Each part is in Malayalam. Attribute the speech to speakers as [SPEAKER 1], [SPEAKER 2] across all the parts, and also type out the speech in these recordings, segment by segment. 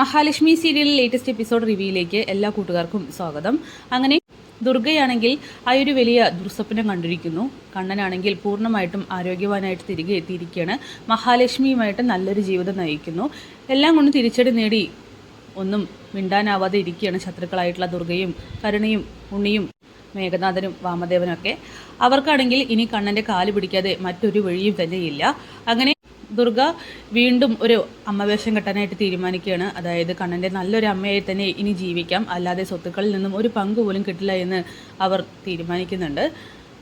[SPEAKER 1] മഹാലക്ഷ്മി സീരിയലിലെ ലേറ്റസ്റ്റ് എപ്പിസോഡ് റിവ്യൂയിലേക്ക് എല്ലാ കൂട്ടുകാർക്കും സ്വാഗതം. അങ്ങനെ ദുർഗയാണെങ്കിൽ ആ ഒരു വലിയ ദുർസ്വപ്നം കണ്ടിരിക്കുന്നു. കണ്ണനാണെങ്കിൽ പൂർണമായിട്ടും ആരോഗ്യവാനായിട്ട് തിരികെ എത്തിയിരിക്കുകയാണ്. മഹാലക്ഷ്മിയുമായിട്ട് നല്ലൊരു ജീവിതം നയിക്കുന്നു. എല്ലാം കൊണ്ടും തിരിച്ചടി നേടി ഒന്നും മിണ്ടാനാവാതെ ഇരിക്കുകയാണ് ശത്രുക്കളായിട്ടുള്ള ദുർഗയും കരുണയും ഉണ്ണിയും മേഘനാഥനും വാമദേവനൊക്കെ അവർക്കാണെങ്കിൽ ഇനി കണ്ണന്റെ കാൽ പിടിക്കാതെ മറ്റൊരു വഴിയും തന്നെയില്ല. അങ്ങനെ ദുർഗ വീണ്ടും ഒരു അമ്മവേഷം കെട്ടാനായിട്ട് തീരുമാനിക്കുകയാണ്. അതായത് കണ്ണന്റെ നല്ലൊരു അമ്മയായി തന്നെ ഇനി ജീവിക്കാം. അല്ലാതെ സ്വത്തുക്കളിൽ നിന്നും ഒരു പങ്ക് പോലും കിട്ടില്ല എന്ന് അവർ തീരുമാനിക്കുന്നുണ്ട്.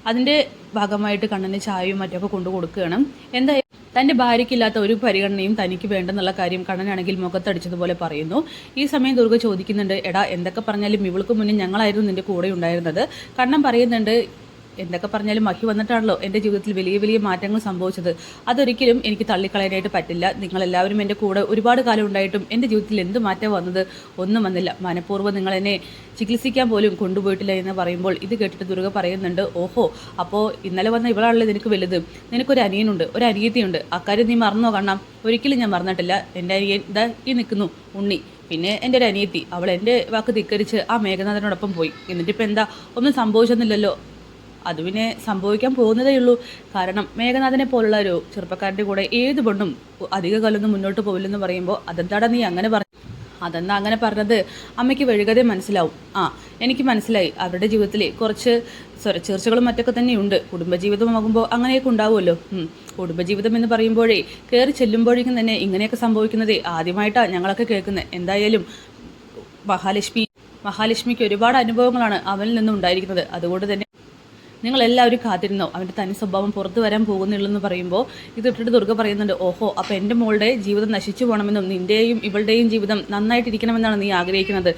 [SPEAKER 1] അതിന്റെ ഭാഗമായിട്ട് കണ്ണന് ചായയും മറ്റൊക്കെ കൊണ്ടു കൊടുക്കുകയാണ്. എന്തായാലും തന്റെ ഭാര്യയ്ക്കില്ലാത്ത ഒരു പരിഗണനയും തനിക്ക് വേണ്ടെന്നുള്ള കാര്യം കണ്ണനാണെങ്കിൽ മുഖത്തടിച്ചതുപോലെ പറയുന്നു. ഈ സമയം ദുർഗ ചോദിക്കുന്നുണ്ട് എടാ എന്തൊക്കെ പറഞ്ഞാലും ഇവൾക്ക് മുന്നേ ഞങ്ങളായിരുന്നു നിന്റെ കൂടെ ഉണ്ടായിരുന്നത്. കണ്ണൻ പറയുന്നുണ്ട് എന്തൊക്കെ പറഞ്ഞാലും മഹി വന്നിട്ടാണല്ലോ എന്റെ ജീവിതത്തിൽ വലിയ വലിയ മാറ്റങ്ങൾ സംഭവിച്ചത്. അതൊരിക്കലും എനിക്ക് തള്ളിക്കളയാനായിട്ട് പറ്റില്ല. നിങ്ങളെല്ലാവരും എന്റെ കൂടെ ഒരുപാട് കാലം ഉണ്ടായിട്ടും എന്റെ ജീവിതത്തിൽ എന്ത് മാറ്റം വന്നത് ഒന്നും വന്നില്ല. മനഃപൂർവം നിങ്ങൾ എന്നെ ചികിത്സിക്കാൻ പോലും കൊണ്ടുപോയിട്ടില്ല എന്ന് പറയുമ്പോൾ ഇത് കേട്ടിട്ട് ദുർഗ പറയുന്നുണ്ട് ഓഹോ അപ്പോൾ ഇന്നലെ വന്ന ഇവളാണല്ലോ നിനക്ക് വലുത്. നിനക്കൊരു അനിയനുണ്ട് ഒരു അനിയത്തിയുണ്ട്. അക്കാര്യം നീ മറന്നോ കാണാം ഒരിക്കലും ഞാൻ മറന്നിട്ടില്ല. എന്റെ അനിയൻ ഇതാ ഈ നിൽക്കുന്നു ഉണ്ണി. പിന്നെ എന്റെ ഒരു അനിയത്തി അവൾ എന്റെ വാക്ക് ധിക്കരിച്ച് ആ മേഘനാഥനോടൊപ്പം പോയി. എന്നിട്ടിപ്പോൾ എന്താ? ഒന്നും സംഭവിച്ചെന്നില്ലല്ലോ അത് പിന്നെ സംഭവിക്കാൻ പോകുന്നതേ ഉള്ളൂ. കാരണം മേഘനാഥനെ പോലുള്ള ഒരു ചെറുപ്പക്കാരന്റെ കൂടെ ഏത് പെണ്ണും അധിക കാലമൊന്നും മുന്നോട്ട് പോവില്ലെന്ന് പറയുമ്പോൾ അതെന്താടാ നീ അങ്ങനെ പറഞ്ഞു അതെന്താ അങ്ങനെ പറഞ്ഞത്? അമ്മയ്ക്ക് വഴുകതെ മനസ്സിലാവും. ആ എനിക്ക് മനസ്സിലായി. അവരുടെ ജീവിതത്തിൽ കുറച്ച് സ്വരച്ചേർച്ചകളും മറ്റൊക്കെ തന്നെയുണ്ട്. കുടുംബജീവിതമാകുമ്പോൾ അങ്ങനെയൊക്കെ ഉണ്ടാവുമല്ലോ. കുടുംബജീവിതം എന്ന് പറയുമ്പോഴേ കയറി ചെല്ലുമ്പോഴേക്കും തന്നെ ഇങ്ങനെയൊക്കെ സംഭവിക്കുന്നതേ ആദ്യമായിട്ടാണ് ഞങ്ങളൊക്കെ കേൾക്കുന്നത് എന്തായാലും മഹാലക്ഷ്മി മഹാലക്ഷ്മിക്ക് ഒരുപാട് അനുഭവങ്ങളാണ് അവനിൽ നിന്നും ഉണ്ടായിരിക്കുന്നത്. അതുകൊണ്ട് തന്നെ നിങ്ങളെല്ലാവരും കാത്തിരുന്നോ? അവന്റെ തനി സ്വഭാവം പുറത്തു വരാൻ പോകുന്നില്ലെന്ന് പറയുമ്പോൾ ഇത് ഇട്ടിട്ട് ദുർഗ പറയുന്നുണ്ട് ഓഹോ അപ്പോൾ എന്റെ മോളുടെ ജീവിതം നശിച്ചു പോകണമെന്നും നിന്റെയും ഇവളുടെയും ജീവിതം നന്നായിട്ടിരിക്കണമെന്നാണ് നീ ആഗ്രഹിക്കുന്നത്.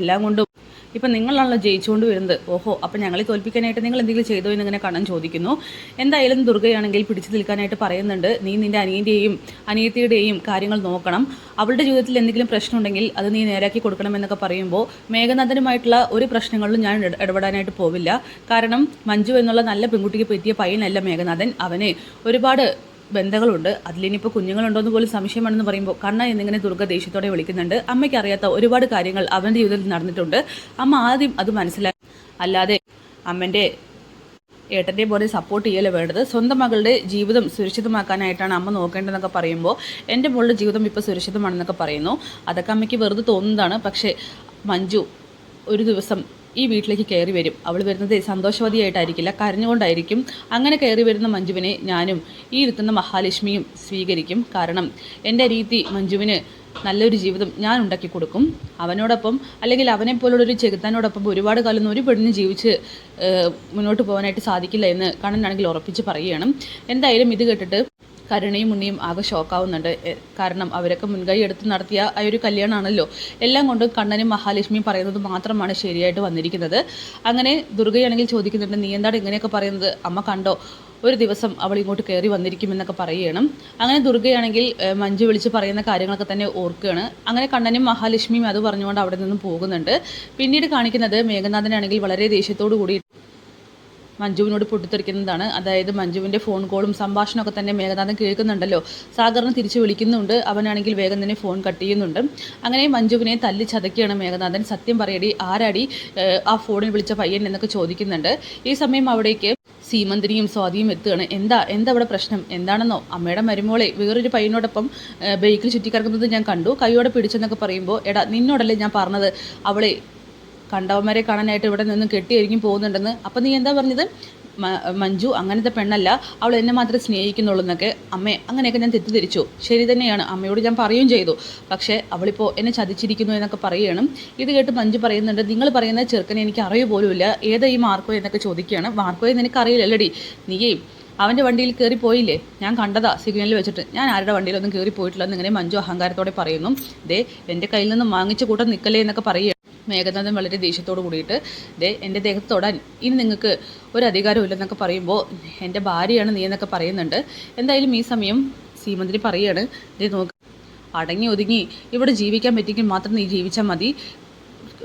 [SPEAKER 1] എല്ലാം കൊണ്ടും ഇപ്പം നിങ്ങളാണല്ലോ ജയിച്ചുകൊണ്ട് വരുന്നത്. ഓഹോ അപ്പം ഞങ്ങളെ തോൽപ്പിക്കാനായിട്ട് നിങ്ങൾ എന്തെങ്കിലും ചെയ്തോ എന്ന് ഇങ്ങനെ കണ്ണൻ ചോദിക്കുന്നു. എന്തായാലും ദുർഗയാണെങ്കിൽ പിടിച്ചു നിൽക്കാനായിട്ട് പറയുന്നുണ്ട്. നീ നിന്റെ അനിയന്റെയും അനിയത്തിയുടെയും കാര്യങ്ങൾ നോക്കണം. അവളുടെ ജീവിതത്തിൽ എന്തെങ്കിലും പ്രശ്നമുണ്ടെങ്കിൽ അത് നീ നേരാക്കി കൊടുക്കണം എന്നൊക്കെ പറയുമ്പോൾ മേഘനാഥനുമായിട്ടുള്ള ഒരു പ്രശ്നങ്ങളിലും ഞാൻ ഇട- ഇടപെടാനായിട്ട് പോവില്ല. കാരണം മഞ്ജു എന്നുള്ള നല്ല പെൺകുട്ടിക്ക് പറ്റിയ പയ്യനല്ല മേഘനാഥൻ. അവനെ ഒരുപാട് ബന്ധങ്ങളുണ്ട്. അതിലിനിപ്പോൾ കുഞ്ഞുങ്ങളുണ്ടോയെന്ന് പോലും സംശയമാണെന്ന് പറയുമ്പോൾ കണ്ണ എന്നിങ്ങനെ ദുർഗ ദേഷ്യത്തോടെ വിളിക്കുന്നുണ്ട്. അമ്മയ്ക്ക് അറിയാത്ത ഒരുപാട് കാര്യങ്ങൾ അവന്റെ ജീവിതത്തിൽ നടന്നിട്ടുണ്ട്. അമ്മ ആദ്യം അത് മനസ്സിലാക്കി. അല്ലാതെ അമ്മന്റെ ഏട്ടന്റെ പോലെ സപ്പോർട്ട് ചെയ്യല വേണ്ടത്? സ്വന്തം മകളുടെ ജീവിതം സുരക്ഷിതമാക്കാനായിട്ടാണ് അമ്മ നോക്കേണ്ടതെന്നൊക്കെ പറയുമ്പോൾ എന്റെ മോളുടെ ജീവിതം ഇപ്പോൾ സുരക്ഷിതമാണെന്നൊക്കെ പറയുന്നു. അതൊക്കെ അമ്മയ്ക്ക് വെറുതെ തോന്നുന്നതാണ്. പക്ഷേ മഞ്ജു ഒരു ദിവസം ഈ വീട്ടിലേക്ക് കയറി വരും. അവൾ വരുന്നത് സന്തോഷവതിയായിട്ടായിരിക്കില്ല കരഞ്ഞുകൊണ്ടായിരിക്കും. അങ്ങനെ കയറി വരുന്ന മഞ്ജുവിനെ ഞാനും ഈ ഇരുത്തുന്ന മഹാലക്ഷ്മിയും സ്വീകരിക്കും. കാരണം എന്റെ രീതി മഞ്ജുവിന് നല്ലൊരു ജീവിതം ഞാൻ ഉണ്ടാക്കി കൊടുക്കും. അവനോടൊപ്പം അല്ലെങ്കിൽ അവനെ പോലുള്ളൊരു ചെകുത്താനോടൊപ്പം ഒരുപാട് കാലം ഒരു പെണ്ണിന് ജീവിച്ച് മുന്നോട്ട് പോകാനായിട്ട് സാധിക്കില്ല എന്ന് കണ്ണനാണെങ്കിൽ ഉറപ്പിച്ച് പറയുകയാണ്. എന്തായാലും ഇത് കേട്ടിട്ട് കരുണയും ഉണ്ണിയും ആകെ ഷോക്കാവുന്നുണ്ട്. കാരണം അവരൊക്കെ മുൻകൈ എടുത്ത് നടത്തിയ ആ ഒരു കല്യാണമാണല്ലോ എല്ലാം കൊണ്ടും കണ്ണനും മഹാലക്ഷ്മിയും പറയുന്നത് മാത്രമാണ് ശരിയായിട്ട് വന്നിരിക്കുന്നത്. അങ്ങനെ ദുർഗയാണെങ്കിൽ ചോദിക്കുന്നുണ്ട് നീ എന്താണ് ഇങ്ങനെയൊക്കെ പറയുന്നത്? അമ്മ കണ്ടോ? ഒരു ദിവസം അവൾ ഇങ്ങോട്ട് കയറി വന്നിരിക്കുമെന്നൊക്കെ പറയുകയാണ്. അങ്ങനെ ദുർഗയാണെങ്കിൽ മഞ്ജു വിളിച്ച് പറയുന്ന കാര്യങ്ങളൊക്കെ തന്നെ ഓർക്കുകയാണ്. അങ്ങനെ കണ്ണനും മഹാലക്ഷ്മിയും അത് പറഞ്ഞുകൊണ്ട് അവിടെ നിന്നും പോകുന്നുണ്ട്. പിന്നീട് കാണിക്കുന്നത് മേഘനാഥനാണെങ്കിൽ വളരെ ദേഷ്യത്തോടു കൂടി മഞ്ജുവിനോട് പൊട്ടിത്തെറിക്കുന്നതാണ്. അതായത് മഞ്ജുവിന്റെ ഫോൺ കോളും സംഭാഷണമൊക്കെ തന്നെ മേഘനാഥൻ കേൾക്കുന്നുണ്ടല്ലോ. സാഗറിനെ തിരിച്ചു വിളിക്കുന്നുണ്ട്. അവനാണെങ്കിൽ വേഗം തന്നെ ഫോൺ കട്ട് ചെയ്യുന്നുണ്ട്. അങ്ങനെ മഞ്ജുവിനെ തല്ലി ചതക്കുകയാണ് മേഘനാഥൻ. സത്യം പറയടി ആരാടി ആ ഫോണിൽ വിളിച്ച പയ്യൻ എന്നൊക്കെ ചോദിക്കുന്നുണ്ട്. ഈ സമയം അവിടേക്ക് സീമന്തിനിയും സ്വാതിയും എത്തുകയാണ്. എന്താ എന്താ അവിടെ പ്രശ്നം? എന്താണെന്നോ? അമ്മയുടെ മരുമോളെ വേറൊരു പയ്യനോടൊപ്പം ബൈക്കിൽ ചുറ്റിക്കറക്കുന്നത് ഞാൻ കണ്ടു. കൈയോടെ പിടിച്ചെന്നൊക്കെ പറയുമ്പോൾ എടാ നിന്നോടല്ലേ ഞാൻ പറഞ്ഞത്? അവളെ കണ്ടവന്മാരെ കാണാനായിട്ട് ഇവിടെ നിന്ന് കെട്ടിയൊരുങ്ങി പോകുന്നുണ്ടെന്ന്. അപ്പം നീ എന്താ പറഞ്ഞത്? മഞ്ജു അങ്ങനത്തെ പെണ്ണല്ല. അവൾ എന്നെ മാത്രമേ സ്നേഹിക്കുന്നുള്ളൂ എന്നൊക്കെ അമ്മേ അങ്ങനെയൊക്കെ ഞാൻ തെറ്റിദ്ധരിച്ചു. ശരി തന്നെയാണ്. അമ്മയോട് ഞാൻ പറയുകയും ചെയ്തു. പക്ഷേ അവളിപ്പോൾ എന്നെ ചതിച്ചിരിക്കുന്നു എന്നൊക്കെ പറയുകയാണ്. ഇത് കേട്ട് മഞ്ജു പറയുന്നുണ്ട് നിങ്ങൾ പറയുന്ന ചെറുക്കനെ എനിക്ക് അറിയ പോലുമില്ല. ഏതാ ഈ മാർക്കോ എന്നൊക്കെ ചോദിക്കുകയാണ്. മാർക്കോയെ നിനക്ക് അറിയില്ലല്ലടി. നീയേ അവന്റെ വണ്ടിയിൽ കയറി പോയില്ലേ? ഞാൻ കണ്ടതാ സിഗ്നലിൽ വെച്ചിട്ട്. ഞാൻ ആരുടെ വണ്ടിയിലൊന്നും കയറി പോയിട്ടില്ല എന്നിങ്ങനെ മഞ്ജു അഹങ്കാരത്തോടെ പറയുന്നു. ദേ എന്റെ കയ്യിൽ നിന്ന് വാങ്ങിച്ച കൂട്ടം നിൽക്കലേ എന്നൊക്കെ പറയുക മേഘനാഥൻ വളരെ ദേഷ്യത്തോട് കൂടിയിട്ട് ദേ എന്റെ ദേഹത്ത് തൊടാൻ ഇനി നിങ്ങൾക്ക് ഒരു അധികാരവും ഇല്ലെന്നൊക്കെ പറയുമ്പോൾ എന്റെ ഭാര്യയാണ് നീ എന്നൊക്കെ പറയുന്നുണ്ട്. എന്തായാലും ഈ സമയം സീമന്തിരി പറയാണ് ദേ നോക്ക് അടങ്ങി ഒതുങ്ങി ഇവിടെ ജീവിക്കാൻ പറ്റിയെങ്കിൽ മാത്രം നീ ജീവിച്ചാൽ മതി.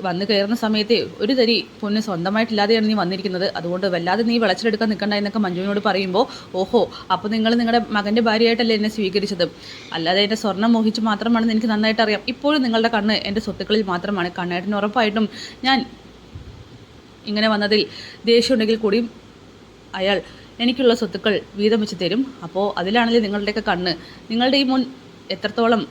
[SPEAKER 1] വന്ന് കയറുന്ന സമയത്ത് ഒരു തരി പൊന്ന് സ്വന്തമായിട്ടില്ലാതെയാണ് നീ വന്നിരിക്കുന്നത്. അതുകൊണ്ട് വല്ലാതെ നീ വിളച്ചിലെടുക്കാൻ നിൽക്കണ്ട എന്നൊക്കെ മഞ്ജുവിനോട് പറയുമ്പോൾ ഓഹോ അപ്പോൾ നിങ്ങൾ നിങ്ങളുടെ മകന്റെ ഭാര്യയായിട്ടല്ലേ എന്നെ സ്വീകരിച്ചത്? അല്ലാതെ എന്റെ സ്വർണം മോഹിച്ച് മാത്രമാണെന്ന് എനിക്ക് നന്നായിട്ട് അറിയാം. ഇപ്പോഴും നിങ്ങളുടെ കണ്ണ് എന്റെ സ്വത്തുക്കളിൽ മാത്രമാണ്. കണ്ണേട്ടന് ഉറപ്പായിട്ടും ഞാൻ ഇങ്ങനെ വന്നതിൽ ദേഷ്യമുണ്ടെങ്കിൽ കൂടിയും അയാൾ എനിക്കുള്ള സ്വത്തുക്കൾ വീതം വെച്ച് തരും. അപ്പോൾ അതിലാണല്ലേ നിങ്ങളുടെയൊക്കെ കണ്ണ്. നിങ്ങളുടെ ഈ മുൻ എത്രത്തോളം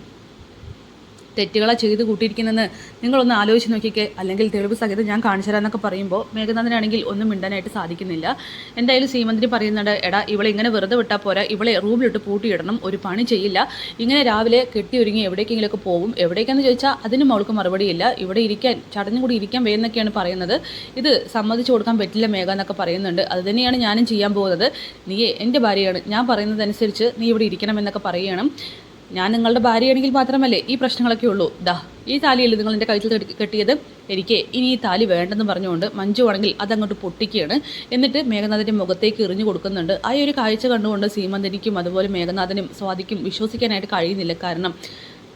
[SPEAKER 1] തെറ്റുകളെ ചെയ്ത് കൂട്ടിയിരിക്കുന്നതെന്ന് നിങ്ങളൊന്ന് ആലോചിച്ച് നോക്കിക്കേ. അല്ലെങ്കിൽ തെളിവ് സഹിതം ഞാൻ കാണിച്ചു തരാമെന്നൊക്കെ പറയുമ്പോൾ മേഘനാഥനാണെങ്കിൽ ഒന്നും മിണ്ടാനായിട്ട് സാധിക്കുന്നില്ല. എന്തായാലും സീമന്ത്രി പറയുന്നുണ്ട് എടാ ഇവളെ ഇങ്ങനെ വെറുതെ വിട്ടാൽ പോരാ. ഇവളെ റൂമിലിട്ട് പൂട്ടിയിടണം. ഒരു പണി ചെയ്യില്ല. ഇങ്ങനെ രാവിലെ കെട്ടി ഒരുങ്ങി എവിടേക്കെങ്കിലുമൊക്കെ പോകും. എവിടേക്കെന്ന് ചോദിച്ചാൽ അതിനും അവൾക്ക് മറുപടിയില്ല ഇവിടെ ഇരിക്കാൻ ചടഞ്ഞു കൂടി ഇരിക്കാൻ വേന്നൊക്കെയാണ് പറയുന്നത്. ഇത് സമ്മതിച്ചു കൊടുക്കാൻ പറ്റില്ല മേഘ എന്നൊക്കെ പറയുന്നുണ്ട്. അത് തന്നെയാണ് ഞാനും ചെയ്യാൻ പോകുന്നത്. നീ എന്റെ ഭാര്യയാണ്. ഞാൻ പറയുന്നതനുസരിച്ച് നീ ഇവിടെ ഇരിക്കണം എന്നൊക്കെ പറയണം. ഞാൻ നിങ്ങളുടെ ഭാര്യയാണെങ്കിൽ മാത്രമല്ലേ ഈ പ്രശ്നങ്ങളൊക്കെ ഉള്ളൂ. ദാ ഈ താലിയല്ലേ നിങ്ങൾ എന്റെ കഴുത്തിൽ കെട്ടി- കെട്ടിയത്? എനിക്ക് ഇനി ഈ താലി വേണ്ടെന്ന് പറഞ്ഞുകൊണ്ട് മഞ്ജു ആണെങ്കിൽ അതങ്ങോട്ട് പൊട്ടിക്കുകയാണ്. എന്നിട്ട് മേഘനാഥന്റെ മുഖത്തേക്ക് എറിഞ്ഞു കൊടുക്കുന്നുണ്ട്. ആ ഒരു കാഴ്ച കണ്ടുകൊണ്ട് സീമന്തനിക്കും അതുപോലെ മേഘനാഥനും സ്വാതിക്കും വിശ്വസിക്കാനായിട്ട് കഴിയുന്നില്ല. കാരണം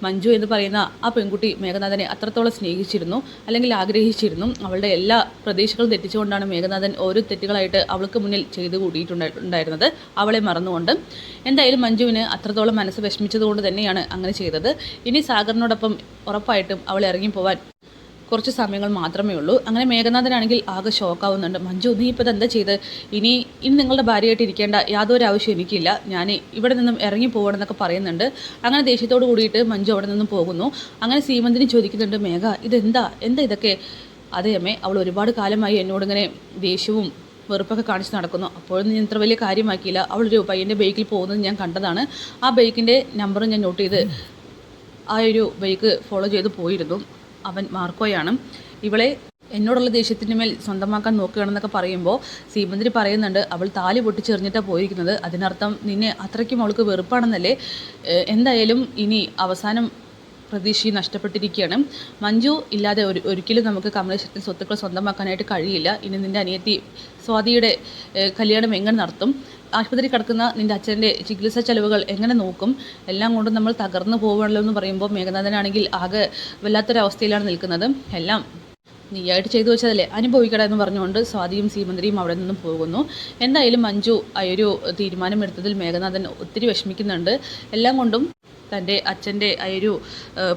[SPEAKER 1] മഞ്ജു എന്ന് പറയുന്ന ആ പെൺകുട്ടി മേഘനാഥനെ അത്രത്തോളം സ്നേഹിച്ചിരുന്നു അല്ലെങ്കിൽ ആഗ്രഹിച്ചിരുന്നു. അവളുടെ എല്ലാ പ്രതീക്ഷകളും തെറ്റിച്ചുകൊണ്ടാണ് മേഘനാഥൻ ഓരോ തെറ്റുകളായിട്ട് അവൾക്ക് മുന്നിൽ ചെയ്തു കൂടിയിട്ടുണ്ടായിരുന്നത് അവളെ മറന്നുകൊണ്ട്. എന്തായാലും മഞ്ജുവിന് അത്രത്തോളം മനസ്സ് വിഷമിച്ചതുകൊണ്ട് തന്നെയാണ് അങ്ങനെ ചെയ്തത്. ഇനി സാഗറിനോടൊപ്പം ഉറപ്പായിട്ടും അവൾ ഇറങ്ങിപ്പോവാൻ കുറച്ച് സമയങ്ങൾ മാത്രമേ ഉള്ളൂ. അങ്ങനെ മേഘനാഥനാണെങ്കിൽ ആകെ ഷോക്കാവുന്നുണ്ട് മഞ്ജു നീ ഇപ്പോൾ എന്താ ചെയ്ത്? ഇനി ഇനി നിങ്ങളുടെ ഭാര്യയായിട്ട് ഇരിക്കേണ്ട യാതൊരു ആവശ്യം എനിക്കില്ല. ഞാൻ ഇവിടെ നിന്നും ഇറങ്ങി പോകണമെന്നൊക്കെ പറയുന്നുണ്ട്. അങ്ങനെ ദേഷ്യത്തോട് കൂടിയിട്ട് മഞ്ജു അവിടെ നിന്നും പോകുന്നു. അങ്ങനെ സീമന്തിന് ചോദിക്കുന്നുണ്ട് മേഘ ഇതെന്താ? എന്താ ഇതൊക്കെ? അതേമേ അവൾ ഒരുപാട് കാലമായി എന്നോട് ഇങ്ങനെ ദേഷ്യവും വെറുപ്പൊക്കെ കാണിച്ച് നടക്കുന്നു. അപ്പോഴൊന്നും ഞാൻ ഇത്ര വലിയ കാര്യമാക്കിയില്ല. അവളൊരു പയ്യന്റെ ബൈക്കിൽ പോകുന്നത് ഞാൻ കണ്ടതാണ്. ആ ബൈക്കിന്റെ നമ്പറും ഞാൻ നോട്ട് ചെയ്ത് ആ ഒരു ബൈക്ക് ഫോളോ ചെയ്ത് പോയിരുന്നു. അവൻ മാർക്കോയാണ്. ഇവളെ എന്നോടുള്ള ദേഷ്യത്തിന്റെ മേൽ സ്വന്തമാക്കാൻ നോക്കുകയാണെന്നൊക്കെ പറയുമ്പോൾ സീമന്തിരി പറയുന്നുണ്ട് അവൾ താലി പൊട്ടിച്ചെറിഞ്ഞിട്ടാണ് പോയിരിക്കുന്നത്. അതിനർത്ഥം നിന്നെ അത്രയ്ക്കും അവൾക്ക് വെറുപ്പാണെന്നല്ലേ? എന്തായാലും ഇനി അവസാനം പ്രതീക്ഷ നഷ്ടപ്പെട്ടിരിക്കുകയാണ്. മഞ്ജു ഇല്ലാതെ ഒരു ഒരിക്കലും നമുക്ക് കമലേശ്വരത്തിന്റെ സ്വത്തുക്കൾ സ്വന്തമാക്കാനായിട്ട് കഴിയില്ല. ഇനി നിന്റെ അനിയത്തി സ്വാതിയുടെ കല്യാണം എങ്ങനെ നടത്തും? ആശുപത്രി കിടക്കുന്ന നിന്റെ അച്ഛന്റെ ചികിത്സാ ചെലവുകൾ എങ്ങനെ നോക്കും? എല്ലാം കൊണ്ടും നമ്മൾ തകർന്നു പോവുകയാണല്ലോ എന്ന് പറയുമ്പോൾ മേഘനാഥനാണെങ്കിൽ ആകെ വല്ലാത്തൊരവസ്ഥയിലാണ് നിൽക്കുന്നത്. എല്ലാം നീയായിട്ട് ചെയ്തു വെച്ചതല്ലേ? അനുഭവിക്കട എന്ന് പറഞ്ഞുകൊണ്ട് സ്വാതിയും സീമന്തിരിയും അവിടെ നിന്നും പോകുന്നു. എന്തായാലും മഞ്ജു ആ ഒരു തീരുമാനമെടുത്തതിൽ മേഘനാഥൻ ഒത്തിരി വിഷമിക്കുന്നുണ്ട്. എല്ലാം കൊണ്ടും തന്റെ അച്ഛന്റെ ആ ഒരു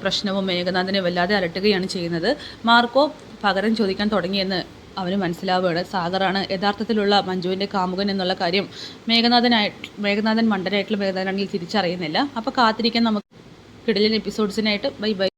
[SPEAKER 1] പ്രശ്നവും മേഘനാഥനെ വല്ലാതെ അലട്ടുകയാണ് ചെയ്യുന്നത്. മാർക്കോ പകരം ചോദിക്കാൻ തുടങ്ങിയെന്ന് അവന് മനസ്സിലാവുകയാണ്. സാഗറാണ് യഥാർത്ഥത്തിലുള്ള മഞ്ജുവിന്റെ കാമുകൻ എന്നുള്ള കാര്യം മേഘനാഥനായിട്ട് മേഘനാഥൻ മണ്ടനായിട്ടുള്ള മേഘനാഥനാണെങ്കിൽ തിരിച്ചറിയുന്നില്ല. അപ്പോൾ കാത്തിരിക്കാൻ നമുക്ക് കിടലിൻ എപ്പിസോഡ്സിനായിട്ട് ബൈ ബൈ.